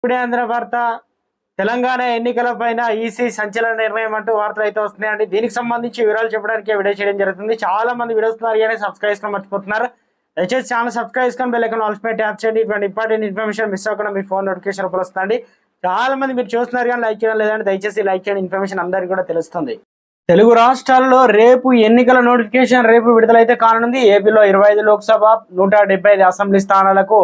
ఇప్పుడే అందిన వార్త తెలంగాణ ఎన్నికల పైన ఈసీ సంచలన నిర్ణయం అంటూ వార్తలు అయితే వస్తున్నాయండి. దీనికి సంబంధించి వివరాలు చెప్పడానికి వీడియో చేయడం జరుగుతుంది. చాలా మంది వీడియోస్ కానీ సబ్స్క్రైబ్ చేసుకొని మర్చిపోతున్నారు. దయచేసి ఛానల్ సబ్స్క్రైబ్ చేసుకొని బెల్లైకన్ ఐకాన్ ట్యాప్ చేయండి. ఇటువంటి ఇంపార్టెంట్ ఇన్ఫర్మేషన్ మిస్ అవ్వకుండా మీ ఫోన్ నోటిఫికేషన్ రూపంలో వస్తుంది చాలా మంది మీరు చూస్తున్నారు కానీ లైక్ చేయడం లేదండి. దయచేసి లైక్ చేయండి. ఇన్ఫర్మేషన్ అందరికీ కూడా తెలుస్తుంది. తెలుగు రాష్ట్రాల్లో రేపు ఎన్నికల నోటిఫికేషన్ రేపు విడుదలైతే కానుంది. ఏపీలో ఇరవై ఐదు లోక్సభ నూట ఐదు అసెంబ్లీ స్థానాలకు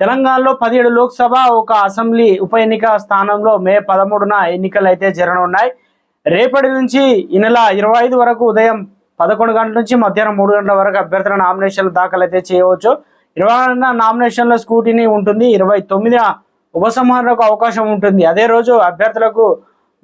తెలంగాణలో పదిహేడు లోక్సభ ఒక అసెంబ్లీ ఉప ఎన్నిక స్థానంలో మే పదమూడున ఎన్నికలు అయితే జరగనున్నాయి. రేపటి నుంచి ఈ నెల ఇరవై ఐదు వరకు ఉదయం పదకొండు గంటల నుంచి మధ్యాహ్నం మూడు గంటల వరకు అభ్యర్థుల నామినేషన్లు దాఖలు అయితే చేయవచ్చు. ఇరవై నామినేషన్ల స్కూటీని ఉంటుంది. ఇరవై తొమ్మిదిన ఉపసంహరణకు అవకాశం ఉంటుంది. అదే రోజు అభ్యర్థులకు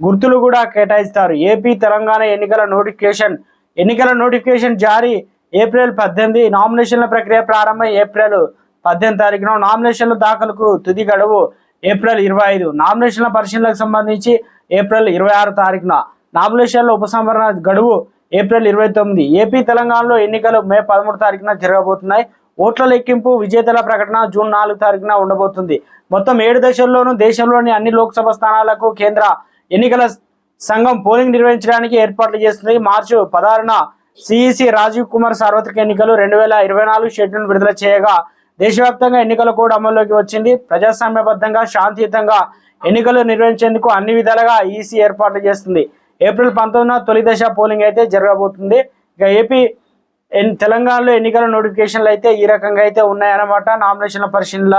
గుర్తులు కూడా కేటాయిస్తారు. ఏపీ తెలంగాణ ఎన్నికల నోటిఫికేషన్ ఎన్నికల నోటిఫికేషన్ జారీ ఏప్రిల్ పద్దెనిమిది. నామినేషన్ల ప్రక్రియ ప్రారంభం ఏప్రిల్ పద్దెనిమిది తారీఖున నామినేషన్ల దాఖలకు తుది గడువు ఏప్రిల్ ఇరవై ఐదు. నామినేషన్ల పరిశీలనకు సంబంధించి ఏప్రిల్ ఇరవై ఆరు తారీఖున నామినేషన్ల ఉపసంహరణ గడువు ఏప్రిల్ ఇరవై తొమ్మిది. ఏపీ తెలంగాణలో ఎన్నికలు మే పదమూడు తారీఖున జరగబోతున్నాయి. ఓట్ల లెక్కింపు విజేతల ప్రకటన జూన్ నాలుగు తారీఖున ఉండబోతుంది. మొత్తం ఏడు దశల్లోనూ దేశంలోని అన్ని లోక్సభ స్థానాలకు కేంద్ర ఎన్నికల సంఘం పోలింగ్ నిర్వహించడానికి ఏర్పాట్లు చేస్తుంది. మార్చి పదహారున సిఈసి రాజీవ్ కుమార్ సార్వత్రిక ఎన్నికలు రెండు వేల ఇరవై నాలుగు షెడ్యూల్ విడుదల చేయగా దేశవ్యాప్తంగా ఎన్నికల కోడ్ అమల్లోకి వచ్చింది. ప్రజాస్వామ్యబద్ధంగా శాంతియుతంగా ఎన్నికలు నిర్వహించేందుకు అన్ని విధాలుగా ఈసీ ఏర్పాట్లు చేస్తుంది. ఏప్రిల్ పంతొమ్మిదిన తొలి దశ పోలింగ్ అయితే జరగబోతుంది. ఇక ఏపీ తెలంగాణలో ఎన్నికల నోటిఫికేషన్లు అయితే ఈ రకంగా అయితే ఉన్నాయన్నమాట. నామినేషన్ల పరిశీలన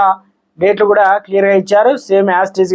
డేట్లు కూడా క్లియర్గా ఇచ్చారు. సేమ్ యాజ్గా